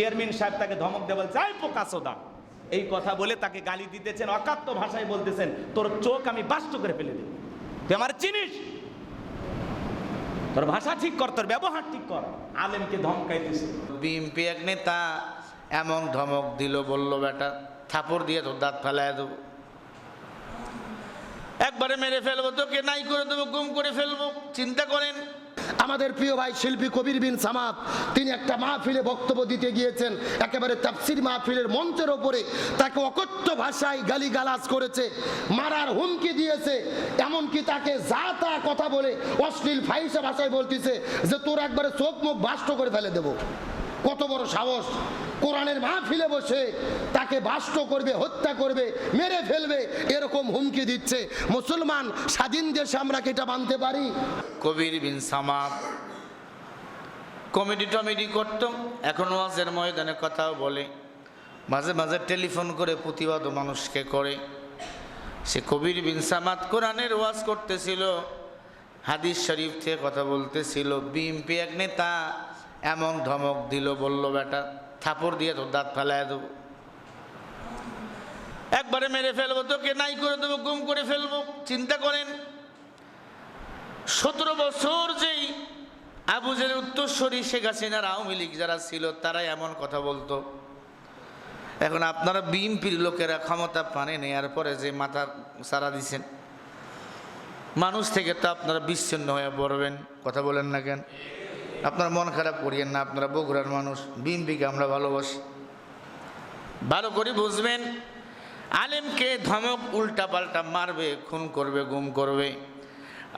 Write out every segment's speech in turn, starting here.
Chairman সাহেব তাকে ধমক দেওয়া চাই পোকাসোদা এই কথা বলে তাকে গালি দিতেছেন, অকাত্য ভাষায় বলতেছেন, তোর চোখ আমি বাস্ত করে ফেলে দেব। তুই আমার চিনিস? তোর ভাষা ঠিক কর, তোর ব্যবহার ঠিক কর। আলেমকে ধমকাই ধমকাইতেছে। বিএমপি এক নেতা এমন ধমক দিল, বলল, বেটা, থাপড় দিয়ে তোর দাঁত ফেলায় দেবো। একবারে মেরে ফেলব তোকে, নাই করে দেবো, গুম করে ফেলব। চিন্তা করেন আমাদের প্রিয় ভাই শিল্পী কবির বিন সামাদ, তিনি একটা মাহফিলে বক্তব্য দিতে গিয়েছেন, একেবারে তাফসির মাহফিলের মঞ্চের ওপরে। তাকে অকথ্য ভাষায় গালিগালাজ করেছে, মারার হুমকি দিয়েছে, এমনকি তাকে যা তা কথা বলে অশ্লীল ফাইসা ভাষায় বলতেছে যে তোর একবারে চোখ মুখ বাষ্ট করে ফেলে দেবো। কত বড় সাহস। কোরআনের মাহফিলে বসে তাকে বাষ্ট করবে, হত্যা করবে, মেরে ফেলবে, এরকম হুমকি দিচ্ছে। মুসলমান স্বাধীন দেশে আমরা কি এটা মানতে পারি? কবির বিন সামাদ। কমেডি টমেডি করতো এখন ওয়াজের ময়দানে কথাও বলে। মাঝে মাঝে টেলিফোন করে প্রতিবাদ মানুষকে করে। সে কবির বিন সামাদ কোরআনের ওয়াজ করতেছিল, হাদিস শরীফ থেকে কথা বলতেছিল। বিএমপি এক নেতা এমন ধমক দিল, বলল, বেটা, থাপড় দিয়ে তোর দাঁত ফেলায় দেবো। একবারে মেরে ফেলব তোকে, নাই করে দেবো, গুম করে ফেলব। চিন্তা করেন, সতেরো বছর যেই আবুজের উত্তরস্বরী শেখ হাসিনার আওয়ামী লীগ যারা ছিল, তারাই এমন কথা বলতো। এখন আপনারা বিএনপির লোকেরা ক্ষমতা পানে নেওয়ার পরে যে মাথা সারা দিছেন। মানুষ থেকে তো আপনারা বিচ্ছিন্ন হয়ে পড়বেন, কথা বলেন না কেন? আপনারা মন খারাপ করিয়েন না, আপনারা বগুড়ার মানুষ, বিএনপিকে আমরা ভালোবাসি। ভালো করে বুঝবেন, আলেমকে ধমক উল্টা পাল্টা মারবে, খুন করবে, গুম করবে।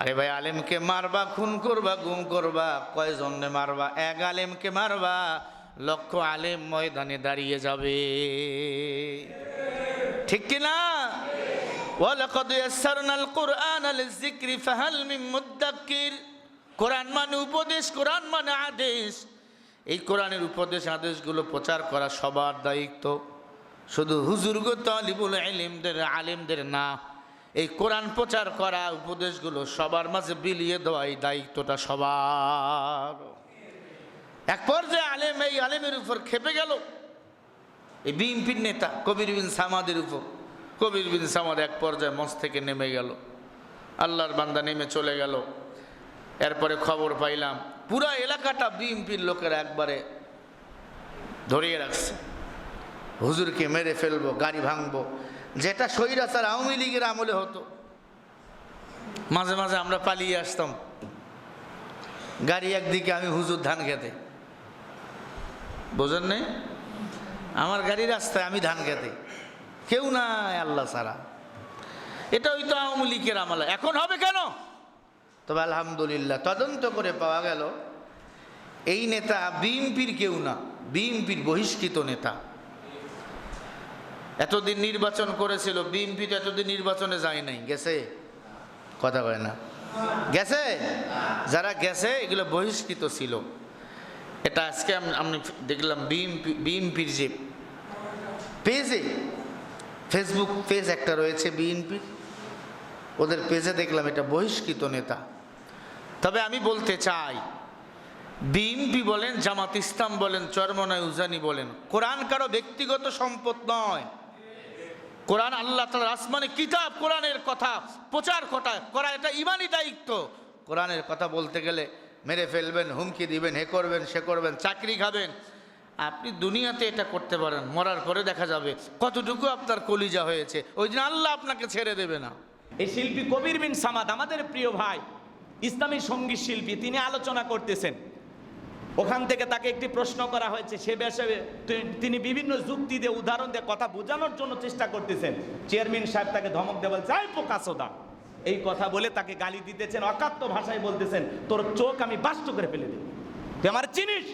আরে ভাই, আলেমকে মারবা, খুন করবা, গুম করবা, কয়জনে মারবা? এক আলেমকে মারবা, লক্ষ আলেম ময়দানে দাঁড়িয়ে যাবে। ঠিক কিনা ওয়ালাকাদ ইয়াসসারনাল কুরআন লিযিকরি ফাহাল মিন মুদ্দাক্কির কোরআন মানে উপদেশ, কোরআন মানে আদেশ। এই কোরআনের উপদেশ, আদেশগুলো প্রচার করা সবার দায়িত্ব। শুধু হুজুরগ তালিবুল আলিমদের আলিমদের না, এই কোরআন প্রচার করা উপদেশগুলো সবার মাঝে বিলিয়ে দেওয়া এই দায়িত্বটা সবার। এক পর্যায়ে আলেম এই আলেমের উপর খেপে গেল। এই বিএনপির নেতা কবির বিন সামাদের উপর, কবির বিন সামাদ এক পর্যায়ে মঞ্চ থেকে নেমে গেল। আল্লাহর বান্দা নেমে চলে গেল। এরপরে খবর পাইলাম, পুরা এলাকাটা বিএনপির লোকেরা একবারে ধরিয়ে রাখছে। হুজুরকে মেরে ফেলব, গাড়ি ভাঙবো, যেটা স্বৈরাচার আওয়ামী লীগের আমলে হতো। মাঝে মাঝে আমরা পালিয়ে আসতাম। গাড়ি একদিকে আমি হুজুর ধান খেতে। বোঝেন নেই? আমার গাড়ি রাস্তায় আমি ধান খেতে। কেউ নাই আল্লাহ সারা এটা ওই তো আওয়ামী লীগের আমলে। এখন হবে কেন? তবে আলহামদুলিল্লাহ, তদন্ত করে পাওয়া গেল, এই নেতা বিএনপির কেউ না, বিএনপির বহিষ্কৃত নেতা। এতদিন নির্বাচন করেছিল, বিএনপি তো এতদিন নির্বাচনে যায় নাই, গেছে? কথা কয় না। গেছে? যারা গেছে, এগুলো বহিষ্কৃত ছিল। এটা আজকে আমি দেখলাম বিএনপি, বিএনপির যে পেজে ফেসবুক পেজ একটা রয়েছে বিএনপির, ওদের পেজে দেখলাম এটা বহিষ্কৃত নেতা। তবে আমি বলতে চাই বিএনপি বলেন, জামাত ইসলাম বলেন চরমনায় উজানি বলেন, কোরআন কারও ব্যক্তিগত সম্পদ নয়। কোরআন আল্লাহ তালার আসমানে কিতাব, কোরআনের কথা, প্রচার কটা করা এটা ইমানই দায়িত্ব। কোরআনের কথা বলতে গেলে মেরে ফেলবেন, হুমকি দিবেন, হে করবেন, সে করবেন, চাকরি খাবেন। আপনি দুনিয়াতে এটা করতে পারেন, মরার পরে দেখা যাবে কতটুকু আপনার কলিজা হয়েছে। ওই দিন আল্লাহ আপনাকে ছেড়ে দেবে না। এই শিল্পী কবির বিন সামাদ, আমাদের প্রিয় ভাই ইসলামী সংগীত শিল্পী, তিনি আলোচনা করতেছেন। ওখান থেকে তাকে একটি প্রশ্ন করা হয়েছে, সে বিষয়ে তিনি বিভিন্ন যুক্তি দিয়ে, উদাহরণ দিয়ে কথা বোঝানোর জন্য চেষ্টা করতেছেন। চেয়ারম্যান সাহেব তাকে ধমক দেওয়া চাই পোকাসোদা এই কথা বলে তাকে গালি দিতেছেন, অকাত্য ভাষায় বলতেছেন, তোর চোখ আমি বাস্ত করে ফেলে দেব। তুই আমার চিনিস?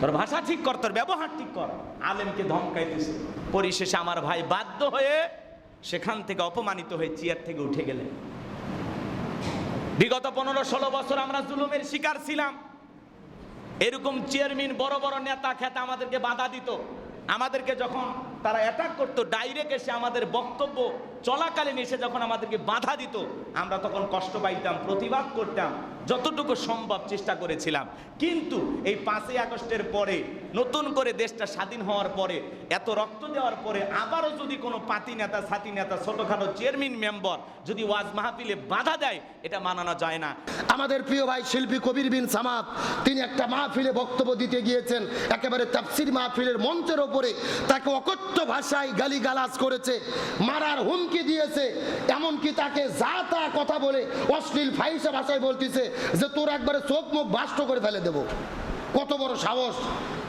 তোর ভাষা ঠিক কর, তোর ব্যবহার ঠিক কর। আলেমকে ধমকাইতেছে। পরিশেষে আমার ভাই বাধ্য হয়ে সেখান থেকে অপমানিত হয়ে চেয়ার থেকে উঠে গেলেন। বিগত পনেরো ষোলো বছর আমরা জুলুমের শিকার ছিলাম। এরকম চেয়ারম্যান বড় বড় নেতা খেতা আমাদেরকে বাধা দিত। আমাদেরকে যখন তারা অ্যাটাক করতো ডাইরেক্ট এসে আমাদের বক্তব্য চলাকালীন এসে যখন আমাদেরকে বাধা দিত, আমরা তখন কষ্ট পাইতাম, প্রতিবাদ করতাম, যতটুকু সম্ভব চেষ্টা করেছিলাম। কিন্তু এই পাঁচই আগস্টের পরে, নতুন করে দেশটা স্বাধীন হওয়ার পরে, এত রক্ত দেওয়ার পরে আবারও যদি কোনো পাতি নেতা সাথী নেতা, ছোটখাটো চেয়ারম্যান মেম্বার যদি ওয়াজ মাহফিলে বাধা দেয়, এটা মানানো যায় না। আমাদের প্রিয় ভাই শিল্পী কবির বিন সামাদ, তিনি একটা মাহফিলে বক্তব্য দিতে গিয়েছেন, একেবারে তাফসির মাহফিলের মঞ্চের ওপরে। তাকে অকথ্য ভাষায় গালিগালাজ করেছে, মারার হুমকি দিয়েছে, এমনকি তাকে যা তা কথা বলে অশ্লীল ফাইসা ভাষায় বলতেছে যে তোর একবারে চোখ মুখ বাষ্ট করে ফেলে দেব। কত বড় সাহস।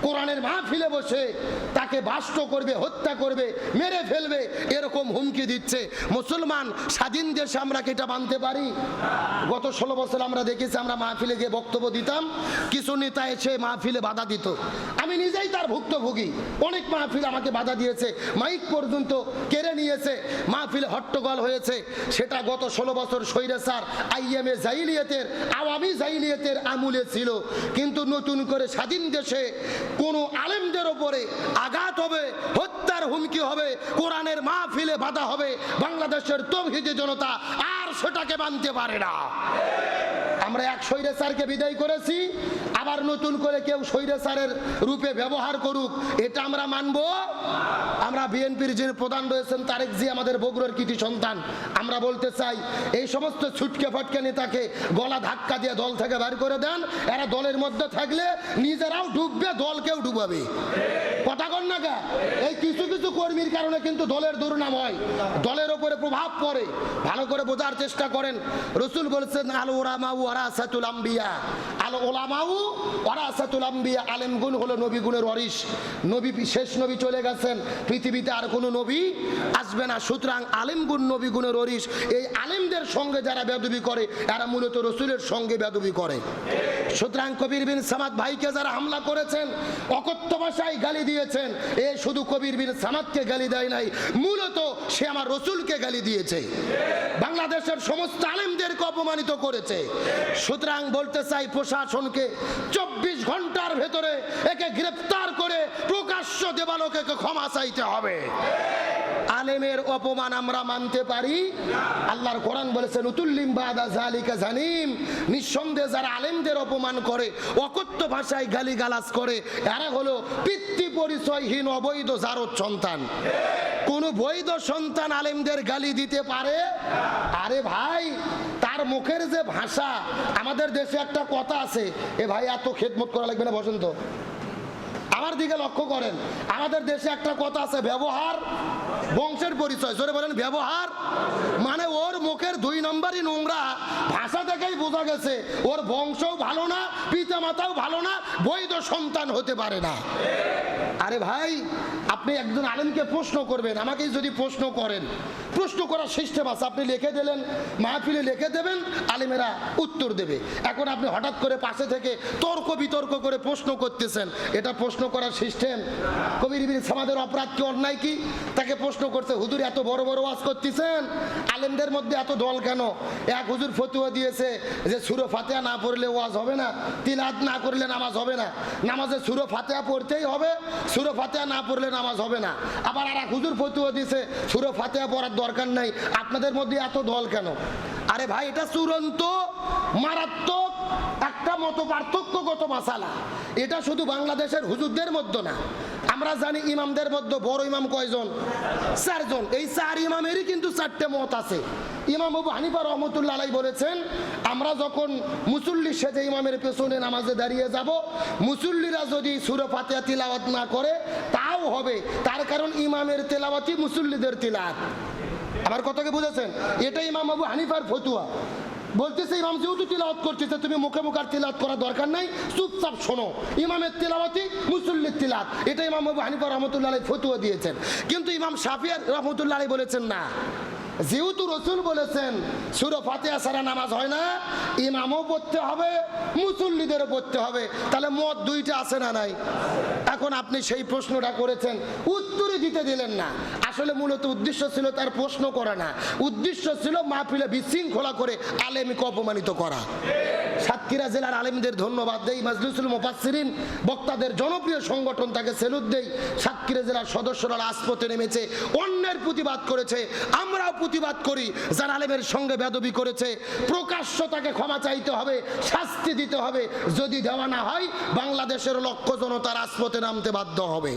কোরআনের মাহফিলে বসে তাকে বাষ্ট করবে, হত্যা করবে, মেরে ফেলবে, এরকম হুমকি দিচ্ছে। মুসলমান স্বাধীন দেশে আমরা কি এটা মানতে পারি? গত ষোলো বছর আমরা দেখেছি, আমরা মাহফিলে গিয়ে বক্তব্য দিতাম, কিছু নেতা এসে মাহফিলে বাধা দিত। আমি নিজেই তার ভুক্তভোগী। অনেক মাহফিল আমাকে বাধা দিয়েছে, মাইক পর্যন্ত কেড়ে নিয়েছে, মাহফিলে হট্টগোল হয়েছে। সেটা গত ষোলো বছর সৈরে স্যার আইএমএ জাইলিয়তের, আওয়ামী জাইলিয়তের আমুলে ছিল। কিন্তু নতুন করে স্বাধীন দেশে কোনো আলেমদের ওপরে আঘাত হবে, হত্যার হুমকি হবে, কোরআনের মাহফিলে বাধা হবে, বাংলাদেশের তৌহিদি জনতা আর সেটাকে মানতে পারে না। আমরা এক সৈরে বিদায় করেছি আবার নতুন করে কেউ সৈরে স্যারের রূপে ব্যবহার করুক, এটা আমরা মানব। আমরা বিএনপির যিনি প্রধান রয়েছেন, তারেক জি আমাদের বগুড়ার কৃতি সন্তান। আমরা বলতে চাই, এই সমস্ত ছুটকে ফটকে নেতাকে গলা ধাক্কা দিয়ে দল থেকে বের করে দেন। এরা দলের মধ্যে থাকলে নিজেরাও ডুববে, দলকেও ডুবাবে। কথা কন না? এই কিছু কিছু কর্মীর কারণে কিন্তু দলের দুর্নাম হয়। দলের ওপরে প্রভাব পড়ে। ভালো করে বোঝার চেষ্টা করেন রসুল বলছেন, আল ওরামাউ ওরাসাতুল আম্বিয়া। আল ওলামাউ ওরাসাতুল আম্বিয়া, আলেম হলো নবী গুণের অরিস নবী শেষ নবী চলে গেছেন, পৃথিবীতে আর কোনো নবী আসবে না। সুতরাং আলেম গুণ নবী গুণের অরিস এই আলেমদের সঙ্গে যারা বেদবি করে এরা মূলত রসুলের সঙ্গে বেদবি করে। সুতরাং কবির বিন সামাদ ভাইকে যারা হামলা করেছেন, অকথ্য ভাষায় গালি দিয়েছেন এ শুধু কবির বীর সামাদকে গালি দেয় নাই, মূলত সে আমার রসুলকে গালি দিয়েছে। বাংলাদেশের সমস্ত আলেমদেরকে অপমানিত করেছে। সুতরাং বলতে চাই প্রশাসনকে, চব্বিশ ঘণ্টার ভেতরে একে গ্রেপ্তার করে প্রকাশ্য দেবালোকে ক্ষমা চাইতে হবে। আলেমের অপমান আমরা মানতে পারি। আল্লাহর কোরআন বলেছেন উতুল্লিম বাদা জালিকা জানিম। নিঃসন্দেহে যারা আলেমদের অপমান করে, অকথ্য ভাষায় গালিগালাজ করে, এরা হলো পিতৃ পরিচয়হীন অবৈধ জারদ সন্তান। কোন বৈধ সন্তান আলেমদের গালি দিতে পারে? আরে ভাই, তার মুখের যে ভাষা, আমাদের দেশে একটা কথা আছে। এ ভাই, এত খেদমত করা লাগবে না, বসন্ত। আমার দিকে লক্ষ্য করেন। আমাদের দেশে একটা কথা আছে, ব্যবহার বংশের পরিচয়। জোরে বলেন ব্যবহার মানে ওর মুখের দুই নম্বরই নোংরা ভাষা থেকেই বোঝা গেছে, ওর বংশও ভালো না পিতা মাতাও ভালো না, বৈধ সন্তান হতে পারে না। আরে ভাই, আপনি একজন আলেমকে প্রশ্ন করবেন, আমাকেই যদি প্রশ্ন করেন। প্রশ্ন করার সিস্টেম আছে, আপনি লিখে দিলেন, মাহফিলে লিখে দেবেন, আলেমেরা উত্তর দেবে। এখন আপনি হঠাৎ করে পাশে থেকে তর্ক বিতর্ক করে প্রশ্ন করতেছেন, এটা প্রশ্ন করার সিস্টেম? কবির সমাজের অপরাধ কি অন্যায় কি? তাকে প্রশ্ন করছে হুজুর এত বড় বড় ওয়াজ করতেছেন? আলেমদের মধ্যে এত দল কেন? এক হুজুর ফতুয়া দিয়েছে যে সুরো ফাতেহা না পড়লে ওয়াজ হবে না তিলাত না করলে নামাজ হবে না। নামাজে সুরো ফাতেহা পড়তেই হবে, সুরো ফাতেহা না পড়লে নামাজ হবে না। আবার আর হুজুর ফতুয়া দিছে, সুরো ফাতেহা পড়ার দরকার নাই, আপনাদের মধ্যে এত দল কেন? আরে ভাই, এটা চূড়ান্ত মারাত্মক মতো পার্থক্যগত মাসালা। এটা শুধু বাংলাদেশের হুজুরদের মধ্যে না। আমরা জানি ইমামদের মধ্যে বড় ইমাম কয়জন? চারজন। এই চার ইমামেরই কিন্তু চারটে মত আছে। ইমাম আবু হানিফা রহমতুল্লাহ আলাই বলেছেন, আমরা যখন মুসল্লি সেজে ইমামের পেছনে নামাজে দাঁড়িয়ে যাব, মুসল্লিরা যদি সুরে ফাতেহা তিলাওয়াত না করে, তাও হবে। তার কারণ ইমামের তেলাওয়াতই মুসল্লিদের তিলাওয়াত। আমার কথাকে বুঝেছেন? এটা ইমাম আবু হানিফার ফতুয়া। বলতেছে, ইমাম যেহেতু তিলাওয়াত করতেছে, তুমি মুখে মুখে আর তিলাওয়াত করার দরকার নাই, চুপচাপ শোনো। ইমামের তিলাওয়াতি মুসল্লির তিলাত এটা ইমাম আবু হানিফা রহমতুল্লাহ ফতুয়া দিয়েছেন। কিন্তু ইমাম শাফিয়ার রহমতুল্লাহ বলেছেন না। যেহেতু রসুল বলেছেন, সুরো ফাতেহা সারা নামাজ হয় না। ইমামও পড়তে হবে মুসল্লিদেরও পড়তে হবে। তাহলে মত দুইটা আছে না নাই? এখন আপনি সেই প্রশ্নটা করেছেন উত্তরই দিতে দিলেন না। আসলে মূলত উদ্দেশ্য ছিল তার প্রশ্ন করা না। উদ্দেশ্য ছিল মাহফিলে বিশৃঙ্খলা করে আলেমকে অপমানিত করা। সাতক্ষীরা জেলার আলেমদের ধন্যবাদ দেই, মাজলিসুল মুফাসসিরিন, বক্তাদের জনপ্রিয় সংগঠন তাকে সেলুট দেই। সাতক্ষীরা জেলার সদস্যরা রাজপথে নেমেছে, অন্যের প্রতিবাদ করেছে, আমরাও প্রতিবাদ করি, যারা আলেমের সঙ্গে বেদবি করেছে। প্রকাশ্য তাকে ক্ষমা চাইতে হবে, শাস্তি দিতে হবে, যদি দেওয়া না হয়, বাংলাদেশের লক্ষ জনতা রাজপথে নামতে বাধ্য হবে।